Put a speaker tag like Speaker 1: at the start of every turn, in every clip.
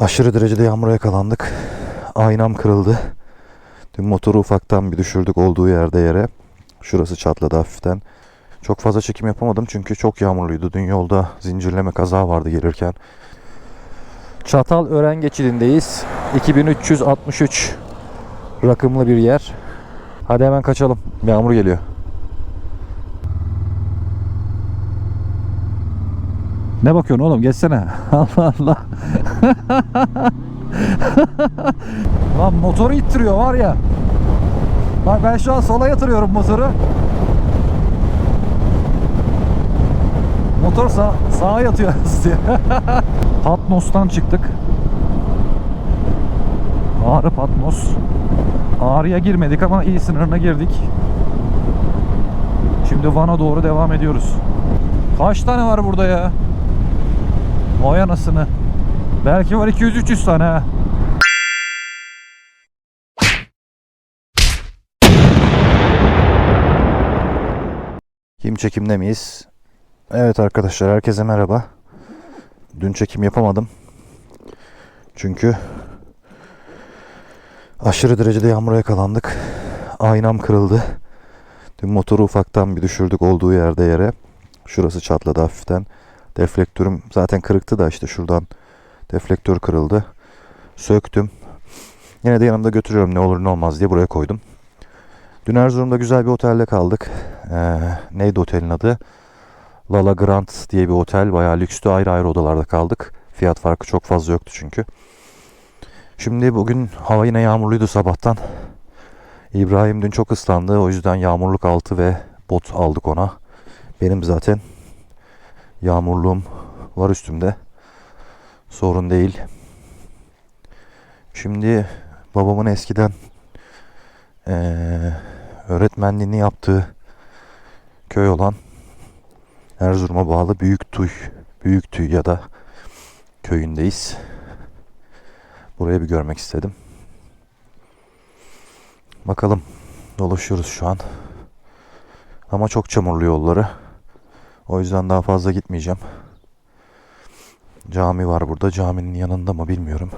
Speaker 1: Aşırı derecede yağmura yakalandık. Aynam kırıldı. Dün motoru ufaktan bir düşürdük olduğu yerde yere. Şurası çatladı hafiften. Çok fazla çekim yapamadım çünkü çok yağmurluydu. Dün yolda zincirleme kaza vardı gelirken. Çatal Ören geçidindeyiz. 2363 rakımlı bir yer. Hadi hemen kaçalım. Yağmur geliyor. Ne bakıyorsun oğlum? Geçsene. Allah Allah. Lan motoru ittiriyor var ya. Bak ben şu an sola yatırıyorum motoru. Motor sağ, sağa yatıyor diye. Patnos'tan çıktık. Ağrı Patnos. Ağrı'ya girmedik ama iyi sınırına girdik. Şimdi Van'a doğru devam ediyoruz. Kaç tane var burada ya? Vay anasını. Belki var 200-300 tane ha. Kim çekimde miyiz? Evet arkadaşlar herkese merhaba. Dün çekim yapamadım. Çünkü aşırı derecede yağmura yakalandık. Aynam kırıldı. Dün motoru ufaktan bir düşürdük olduğu yerde yere. Şurası çatladı hafiften. Deflektörüm zaten kırıktı da işte şuradan deflektör kırıldı. Söktüm. Yine de yanımda götürüyorum ne olur ne olmaz diye buraya koydum. Dün Erzurum'da güzel bir otelde kaldık. Ee, neydi otelin adı? Lala Grand diye bir otel. Bayağı lükstü. Ayrı ayrı odalarda kaldık. Fiyat farkı çok fazla yoktu çünkü. Şimdi bugün hava yine yağmurluydu sabahtan. İbrahim dün çok ıslandı. O yüzden yağmurluk altı ve bot aldık ona. Benim zaten yağmurluğum var üstümde. Sorun değil. Şimdi babamın eskiden eee, öğretmenliğini yaptığı köy olan Erzurum'a bağlı Büyüktuy, Büyüktüy ya da köyündeyiz. Burayı bir görmek istedim. Bakalım dolaşıyoruz şu an. Ama çok çamurlu yolları. O yüzden daha fazla gitmeyeceğim. Cami var burada. Caminin yanında mı bilmiyorum.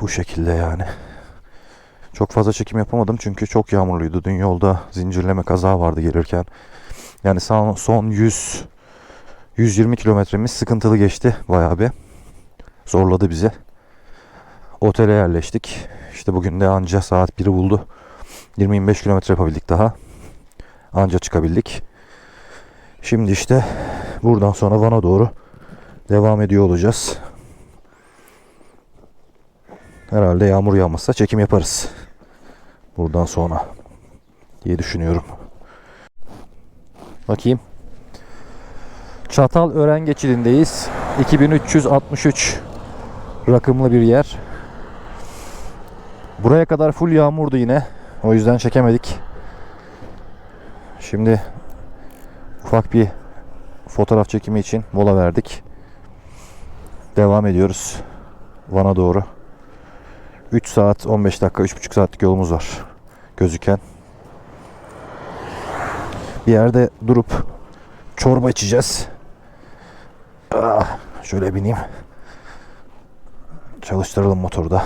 Speaker 1: Bu şekilde yani. Çok fazla çekim yapamadım çünkü çok yağmurluydu. Dün yolda zincirleme kaza vardı gelirken. Yani son, son 100 120 kilometremiz sıkıntılı geçti bayağı bir. Zorladı bizi. Otele yerleştik. İşte bugün de anca saat 1'i buldu. 20-25 kilometre yapabildik daha. Anca çıkabildik. Şimdi işte buradan sonra Van'a doğru devam ediyor olacağız. Herhalde yağmur yağmazsa çekim yaparız. Buradan sonra diye düşünüyorum. Bakayım. Çatal Ören geçidindeyiz. 2363 rakımlı bir yer. Buraya kadar full yağmurdu yine. O yüzden çekemedik. Şimdi ufak bir fotoğraf çekimi için mola verdik. Devam ediyoruz Van'a doğru. 3 saat 15 dakika 3,5 saatlik yolumuz var gözüken. Bir yerde durup çorba içeceğiz. Ah, şöyle bineyim. Çalıştıralım motoru da.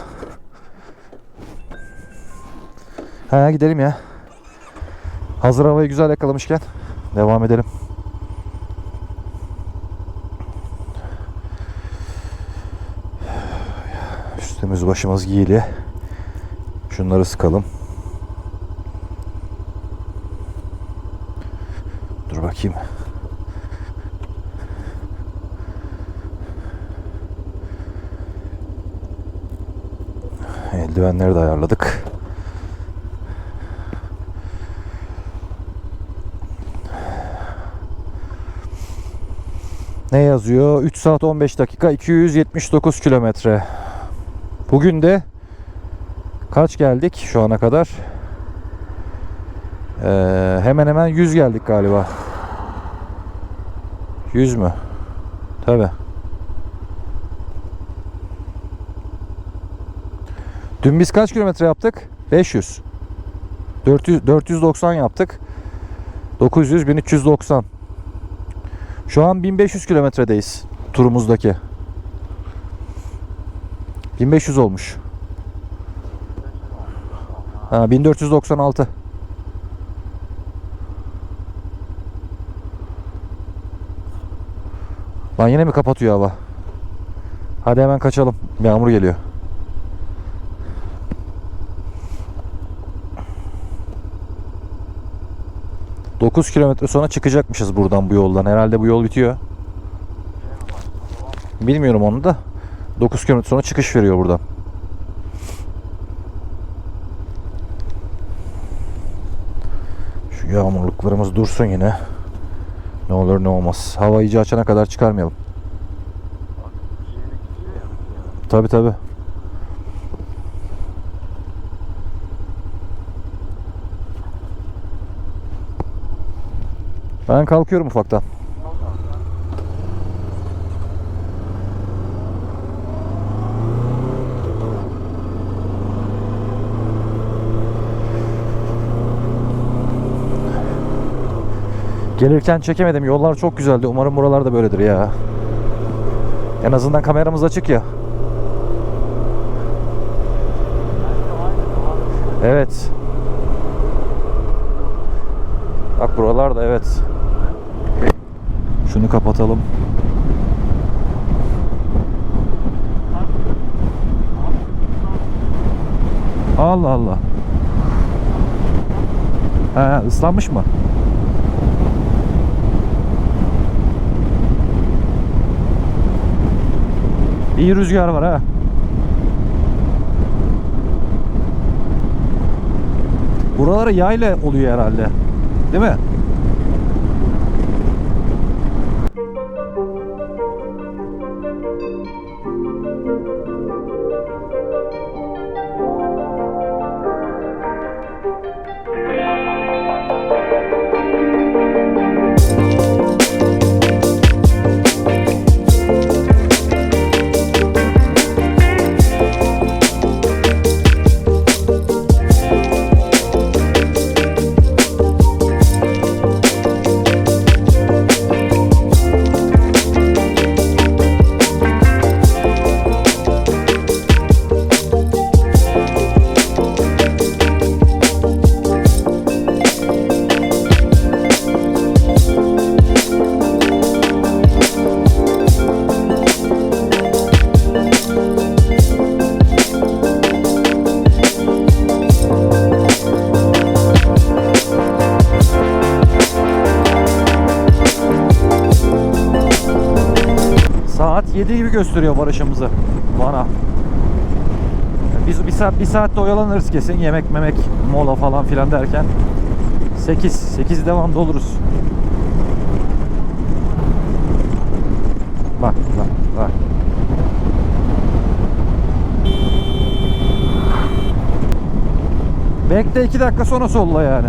Speaker 1: Ha gidelim ya. Hazır havayı güzel yakalamışken devam edelim. Üstümüz başımız giyili. Şunları sıkalım. Dur bakayım. Eldivenleri de ayarladık. Ne yazıyor? 3 saat 15 dakika 279 kilometre. Bugün de kaç geldik şu ana kadar? Ee, hemen hemen 100 geldik galiba. 100 mü? Tabi. Dün biz kaç kilometre yaptık? 500. 400, 490 yaptık. 900, 1390. Şu an 1500 kilometredeyiz turumuzdaki. 1500 olmuş. Ha, 1496. Lan yine mi kapatıyor hava? Hadi hemen kaçalım. Yağmur geliyor. Dokuz kilometre sonra çıkacakmışız buradan bu yoldan. Herhalde bu yol bitiyor. Bilmiyorum onu da. 9 kilometre sonra çıkış veriyor buradan. Şu yağmurluklarımız dursun yine. Ne olur ne olmaz. Hava iyice açana kadar çıkarmayalım. Tabi tabi. Ben kalkıyorum ufaktan. Gelirken çekemedim. Yollar çok güzeldi. Umarım buralar da böyledir ya. En azından kameramız açık ya. Evet. Bak buralar da evet. Şunu kapatalım. Allah Allah. Ha, ıslanmış mı? İyi rüzgar var ha. Buraları yayla oluyor herhalde. Değil mi? 7 gibi gösteriyor varışımızı bana. Biz bir saat bir saatte oyalanırız kesin yemek memek mola falan filan derken 8 8 devamda oluruz. Bak bak bak. Bekle 2 dakika sonra solla yani.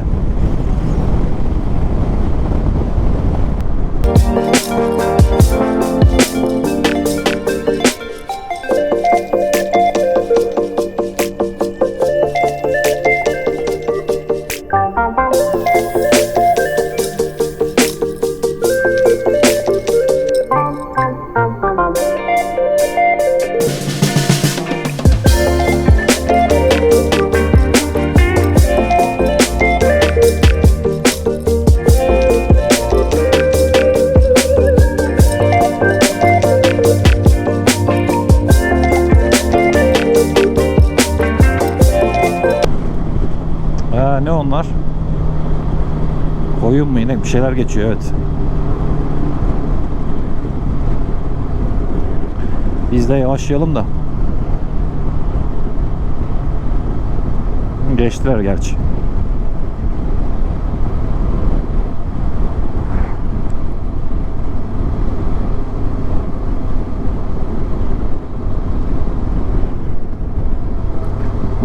Speaker 1: Şeyler geçiyor evet. Biz de yavaşlayalım da. Geçtiler gerçi.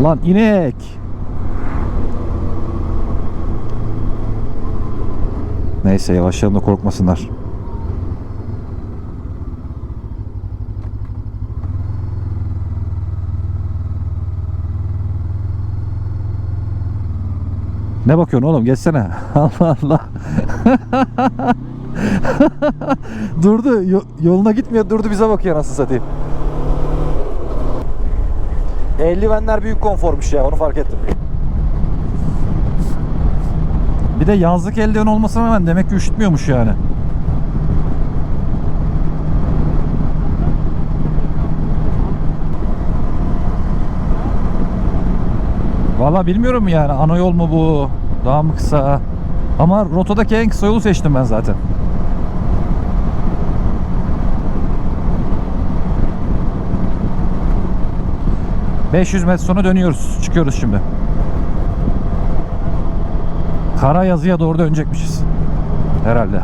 Speaker 1: Lan inek. Neyse yavaşlayalım da korkmasınlar. Ne bakıyorsun oğlum? Geçsene. Allah Allah. durdu. Yo- yoluna gitmiyor. Durdu bize bakıyor nasıl satayım. eldivenler büyük konformuş ya onu fark ettim.
Speaker 2: Bir de yazlık eldiven olmasına rağmen demek ki üşütmüyormuş yani. Valla bilmiyorum yani ana yol mu bu daha mı kısa ama rotadaki en kısa yolu seçtim ben zaten. ...500 metre sonra dönüyoruz. Çıkıyoruz şimdi. Kara yazıya doğru dönecekmişiz. Herhalde.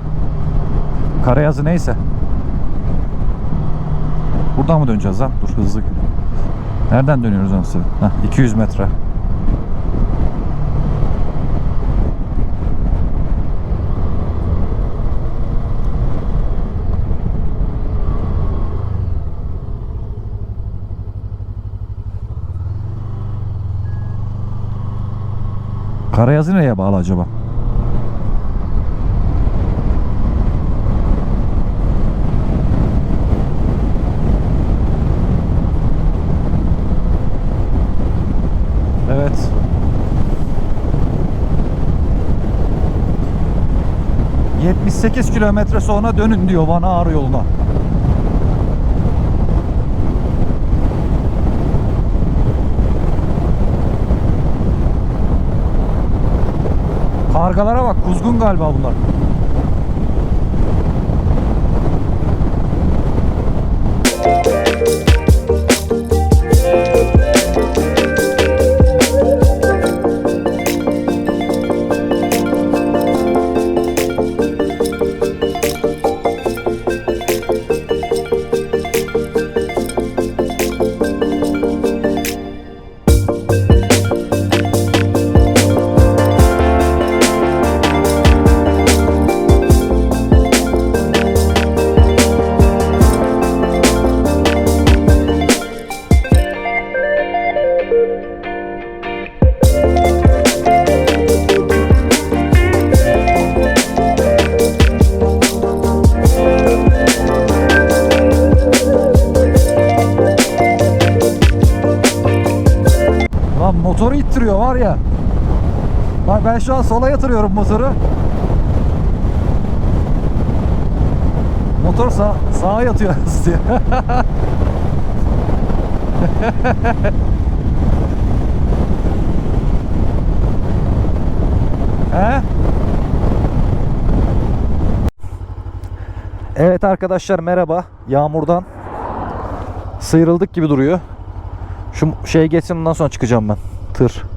Speaker 2: Kara yazı neyse. Buradan mı döneceğiz lan? Dur hızlı. Nereden dönüyoruz anasını? Heh, 200 metre. Karayazı nereye bağlı acaba? Evet. ...78 kilometre sonra dönün diyor Van Ağrı yoluna. Kargalara bak kuzgun galiba bunlar. Var ya. Bak ben şu an sola yatırıyorum motoru. Motor sağ, sağa yatıyor diye. Evet arkadaşlar merhaba. Yağmurdan sıyrıldık gibi duruyor. Şu şey geçsin ondan sonra çıkacağım ben. Tır.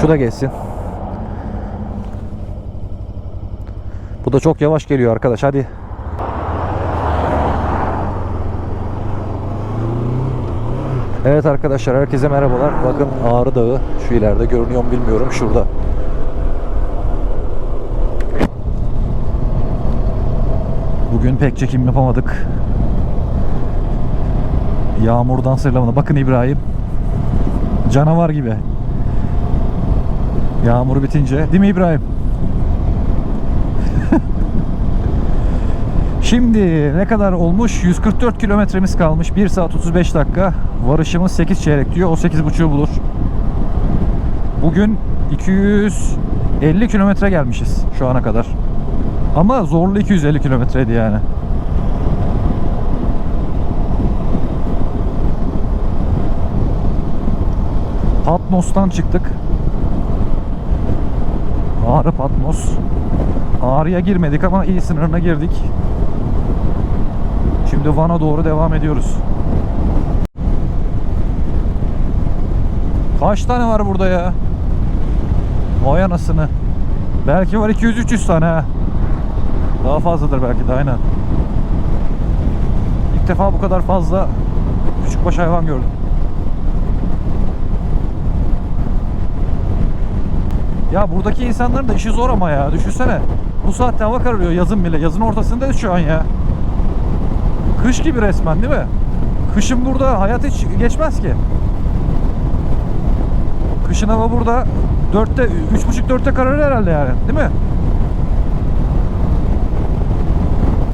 Speaker 2: Şu da geçsin. Bu da çok yavaş geliyor arkadaş. Hadi. Evet arkadaşlar herkese merhabalar. Bakın Ağrı Dağı şu ileride görünüyor mu bilmiyorum. Şurada. Bugün pek çekim yapamadık. Yağmurdan sırlamadı. Bakın İbrahim. Canavar gibi. Yağmur bitince. Değil mi İbrahim? Şimdi ne kadar olmuş? 144 kilometremiz kalmış. 1 saat 35 dakika. Varışımız 8 çeyrek diyor. O 8.5'u bulur. Bugün 250 kilometre gelmişiz şu ana kadar. Ama zorlu 250 kilometreydi yani. Patmos'tan çıktık. Ağrı Patmos. Ağrı'ya girmedik ama iyi sınırına girdik. Şimdi Van'a doğru devam ediyoruz. Kaç tane var burada ya? Vay anasını. Belki var 200-300 tane ha. Daha fazladır belki de aynen. İlk defa bu kadar fazla küçükbaş hayvan gördüm. Ya buradaki insanların da işi zor ama ya. Düşünsene. Bu saatte hava kararıyor yazın bile. Yazın ortasındayız şu an ya. Kış gibi resmen değil mi? Kışın burada hayat hiç geçmez ki. Kışın hava burada 4'te 3.30-4'te kararır herhalde yani değil mi?